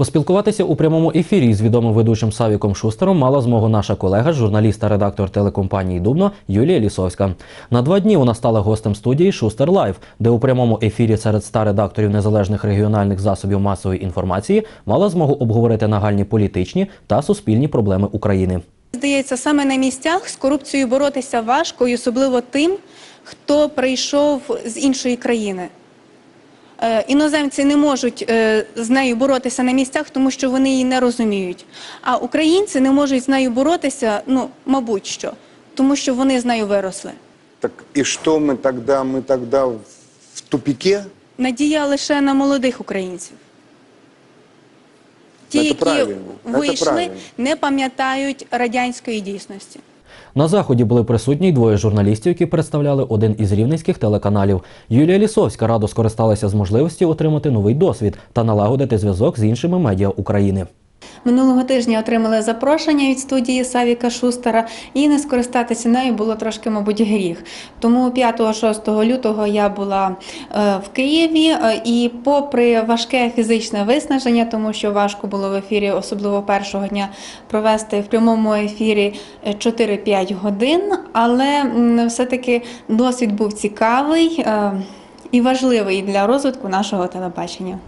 Поспілкуватися у прямому ефірі з відомим ведучим Савіком Шустером мала змогу наша колега, журналіст та редактор телекомпанії Дубно Юлія Лісовська. На два дні вона стала гостем студії Шустер Лайв, де у прямому ефірі серед ста редакторів незалежних регіональних засобів масової інформації мала змогу обговорити нагальні політичні та суспільні проблеми України. Здається, саме на місцях з корупцією боротися важко, особливо тим, хто прийшов з іншої країни. Е, Іноземці не можуть е, з нею боротися на місцях, тому що вони її не розуміють. А українці не можуть з нею боротися, ну, мабуть що, тому що вони з нею виросли. Так и что мы тогда? Мы тогда в тупике? Надія лише на молодих українців. Ті, які правильно, вийшли, не пам'ятають радянської дійсності. На заході були присутні й двоє журналістів, які представляли один із рівненських телеканалів. Юлія Лісовська радо скористалася з можливості отримати новий досвід та налагодити зв'язок з іншими медіа України. Минулого тижня отримали запрошення від студії Савіка Шустера, і не скористатися нею було трошки, мабуть, гріх. Тому 5-6 лютого я була е, в Києві, е, і попри важке фізичне виснаження, тому що важко було в ефірі, особливо першого дня, провести в прямому ефірі е, 4-5 годин, але все-таки досвід був цікавий. е, І важливий для розвитку нашого телебачення.